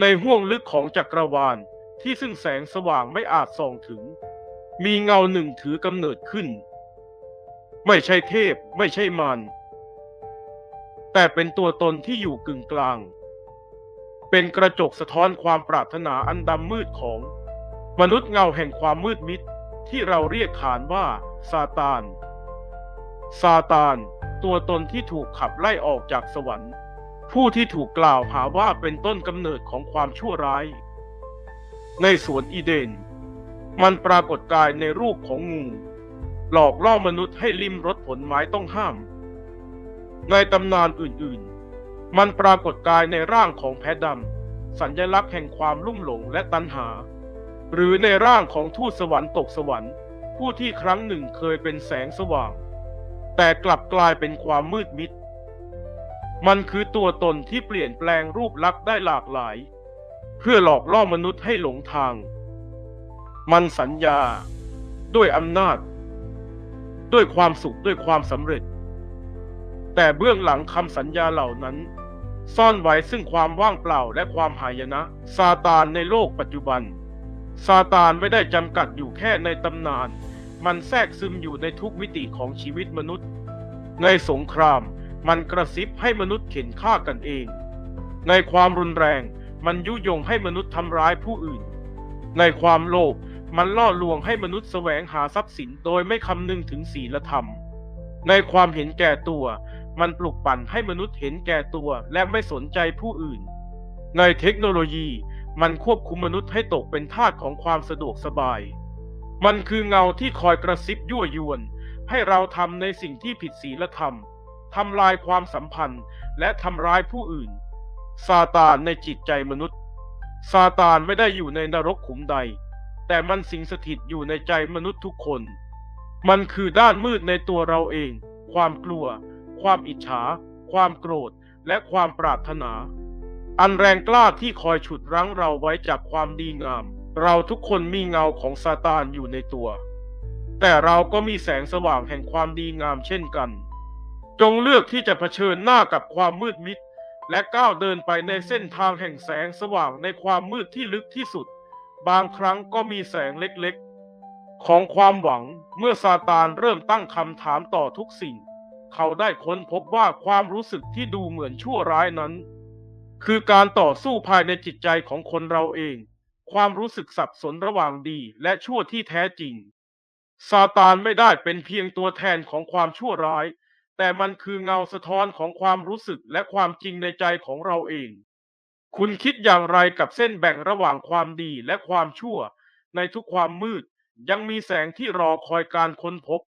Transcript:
ในห้วงลึกของจักรวาลที่ซึ่งแสงสว่างไม่อาจส่องถึง มีเงาหนึ่งถือกำเนิดขึ้น ไม่ใช่เทพไม่ใช่มารแต่เป็นตัวตนที่อยู่กึ่งกลาง เป็นกระจกสะท้อนความปรารถนาอันดำมืดของ มนุษย์เงาแห่งความมืดมิดที่เราเรียกขานว่าซาตาน ซาตาน ตัวตนที่ถูกขับไล่ออกจากสวรรค์ ผู้ที่ถูกกล่าวหาว่าเป็นต้นกำเนิดของความชั่วร้าย ในสวนอีเดน มันปรากฏกายในรูปของงู หลอกล่อมนุษย์ให้ลิมรสผลไม้ต้องห้าม ในตำนานอื่นๆ มันปรากฏกายในร่างของแพะดำสัญลักษณ์แห่งความลุ่มหลงและตัณหา หรือในร่างของทูตสวรรค์ตกสวรรค์ ผู้ที่ครั้งหนึ่งเคยเป็นแสงสว่าง แต่กลับกลายเป็นความมืดมิด มันคือตัวตนที่เปลี่ยนแปลงรูปลักษณ์ได้หลากหลาย เพื่อหลอกล่อมนุษย์ให้หลงทาง มันสัญญา ด้วยอำนาจ ด้วยความสุขด้วยความสำเร็จ แต่เบื้องหลังคำสัญญาเหล่านั้น ซ่อนไว้ซึ่งความว่างเปล่าและความหายนะ ซาตานในโลกปัจจุบัน ซาตานไม่ได้จำกัดอยู่แค่ในตำนาน มันแทรกซึมอยู่ในทุกมิติของชีวิตมนุษย์ ในสงคราม มันกระซิบให้มนุษย์เข็นฆ่ากันเอง ในความรุนแรงมันยุยงให้มนุษย์ทำร้ายผู้อื่น ในความโลภมันล่อลวงให้มนุษย์แสวงหาทรัพย์สินโดยไม่คำนึงถึงศีลธรรม ในความเห็นแก่ตัว มันปลุกปั่นให้มนุษย์เห็นแก่ตัวและไม่สนใจผู้อื่น ในเทคโนโลยีมันควบคุมมนุษย์ให้ตกเป็นทาสของความสะดวกสบาย มันคือเงาที่คอยกระซิบยั่วยวน ให้เราทำในสิ่งที่ผิดศีลธรรม ทำลายความสัมพันธ์และทำร้ายผู้อื่น ซาตานในจิตใจมนุษย์ ซาตานไม่ได้อยู่ในนรกขุมใด แต่มันสิงสถิตอยู่ในใจมนุษย์ทุกคน มันคือด้านมืดในตัวเราเอง ความกลัว ความอิจฉา ความโกรธ และความปรารถนา อันแรงกล้าที่คอยฉุดรั้งเราไว้จากความดีงาม เราทุกคนมีเงาของซาตานอยู่ในตัว แต่เราก็มีแสงสว่างแห่งความดีงามเช่นกัน จงเลือกที่จะเผชิญหน้ากับความมืดมิด และก้าวเดินไปในเส้นทางแห่งแสงสว่างในความมืดที่ลึกที่สุด บางครั้งก็มีแสงเล็กๆ ของความหวังเมื่อซาตานเริ่มตั้งคำถามต่อทุกสิ่ง เขาได้ค้นพบว่าความรู้สึกที่ดูเหมือนชั่วร้ายนั้น คือการต่อสู้ภายในจิตใจของคนเราเอง ความรู้สึกสับสนระหว่างดีและชั่วที่แท้จริงซาตานไม่ได้เป็นเพียงตัวแทนของความชั่วร้าย แต่มันคือเงาสะท้อนของความรู้สึกและความจริงในใจของเราเอง คุณคิดอย่างไรกับเส้นแบ่งระหว่างความดีและความชั่ว ในทุกความมืด ยังมีแสงที่รอคอยการค้นพบ